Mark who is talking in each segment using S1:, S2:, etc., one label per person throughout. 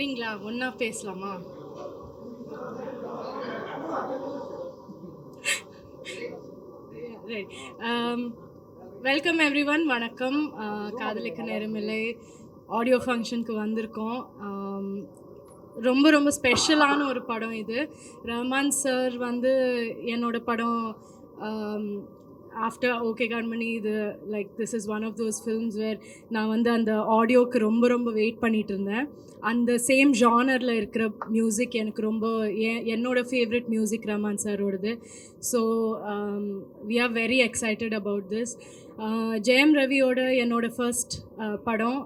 S1: வரீங்களா ஒன்றா பேசலாமா? வெல்கம் எவ்ரி ஒன் வணக்கம். Uh, காதலிக்க நேரமில்லை. ஆடியோ ஃபங்க்ஷனுக்கு வந்திருக்கோம். Um, ரொம்ப ரொம்ப ஸ்பெஷலான ஒரு படம் இது. ரஹ்மான் சார் வந்து என்னோட படம் um, ஆஃப்டர் ஓகே கண்மணி இது like this is one of those films where நான் வந்து அந்த ஆடியோக்கு ரொம்ப ரொம்ப வெயிட் பண்ணிட்டு இருந்தேன். அந்த சேம் ஜானரில் இருக்கிற மியூசிக் எனக்கு ரொம்ப என் என்னோட favourite music Rahman சாரோடது. So we are very excited about this Jayam ரவியோட என்னோட ஃபர்ஸ்ட் படம்.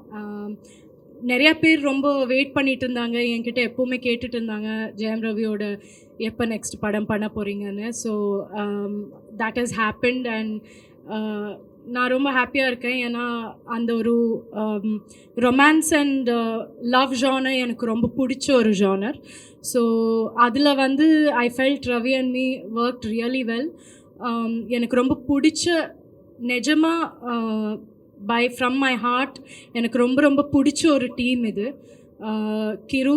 S1: நிறையா பேர் ரொம்ப வெயிட் பண்ணிட்டு இருந்தாங்க என்கிட்ட எப்போவுமே கேட்டுட்டு இருந்தாங்க ஜெயம் ரவியோட எப்போ நெக்ஸ்ட் படம் பண்ண போகிறீங்கன்னு so that is happened and நான் ரொம்ப ஹாப்பியாக இருக்கேன். ஏன்னா அந்த ஒரு ரொமான்ஸ் அண்ட் லவ் ஜானர் எனக்கு ரொம்ப பிடிச்ச ஒரு ஜானர் ஸோ அதில் வந்து I felt Ravi and me work really well எனக்கு ரொம்ப பிடிச்ச நிஜமாக uh, by from my heart எனக்கு ரொம்ப ரொம்ப பிடிச்ச ஒரு டீம் இது. கிரு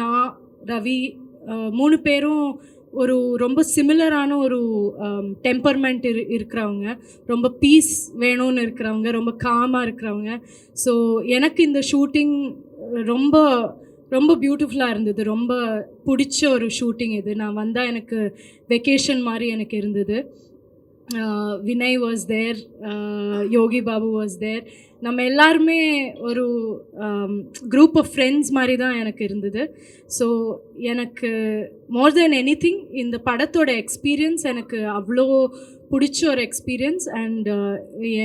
S1: நான் ரவி மூணு பேரும் ஒரு ரொம்ப சிமிலரான ஒரு டெம்பர்மெண்ட் இரு இருக்கிறவங்க. ரொம்ப பீஸ் வேணும்னு இருக்கிறவங்க ரொம்ப காமாக இருக்கிறவங்க. ஸோ எனக்கு இந்த ஷூட்டிங் ரொம்ப ரொம்ப பியூட்டிஃபுல்லாக இருந்தது. ரொம்ப பிடிச்ச ஒரு ஷூட்டிங் இது. நான் வந்தால் எனக்கு வெக்கேஷன் மாதிரி எனக்கு இருந்தது. Vinay was there Yogi Babu was there நம்ம எல்லாருமே ஒரு குரூப் ஆஃப் ஃப்ரெண்ட்ஸ் மாதிரி தான் எனக்கு இருந்தது. ஸோ எனக்கு மோர் தென் எனி திங் இந்த படத்தோட எக்ஸ்பீரியன்ஸ் எனக்கு அவ்வளோ பிடிச்ச ஒரு எக்ஸ்பீரியன்ஸ் அண்ட்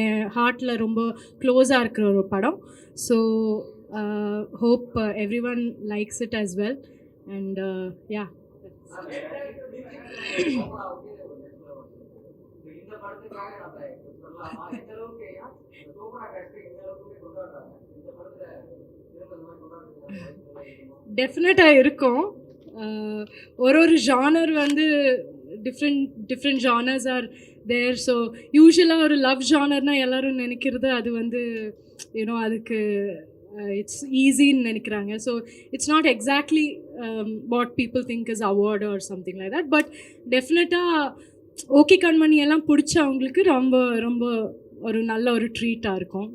S1: என் ஹார்ட்டில் ரொம்ப க்ளோஸாக இருக்கிற ஒரு படம். So hope everyone likes it as well and yeah
S2: இந்த படத்துக்காக நம்ம சொல்லலாமா இந்த அளவுக்கு சூப்பரா கஷ்டம் இந்த அளவுக்குமே கொண்டாடுறாங்க? இந்த படத்துல
S1: டெஃபினட்டாக இருக்கும்? ஒரு ஒரு ஜானர் வந்து different different genres are there so யூஸ்வலாக ஒரு லவ் ஜானர்னால் எல்லாரும் நினைக்கிறது அது வந்து யூனோ அதுக்கு இட்ஸ் ஈஸின்னு நினைக்கிறாங்க. So it's not exactly what people think is award or something like that but டெஃபினட்டாக ஓகே கண்மணி எல்லாம் பிடிச்ச அவங்களுக்கு ரொம்ப ரொம்ப ஒரு நல்ல ஒரு ட்ரீட்டாக இருக்கும்.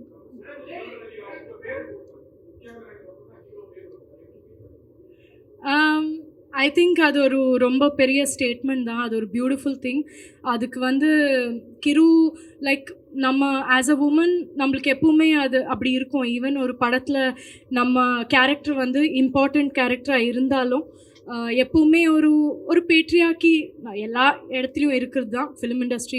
S1: Um, ஐ திங்க் அது ஒரு ரொம்ப பெரிய ஸ்டேட்மெண்ட் தான். அது ஒரு பியூட்டிஃபுல் திங் அதுக்கு வந்து கிரு லைக் நம்ம ஆஸ் அ உமன் நம்மளுக்கு எப்பவுமே அது அப்படி இருக்கும். ஈவன் ஒரு படத்தில் நம்ம கேரக்டர் வந்து இம்பார்ட்டண்ட் கேரக்டராக இருந்தாலும் எப்பவுமே ஒரு ஒரு பேட்ரியாக்கி எல்லா இடத்துலையும் இருக்கிறது தான் ஃபிலிம் இண்டஸ்ட்ரி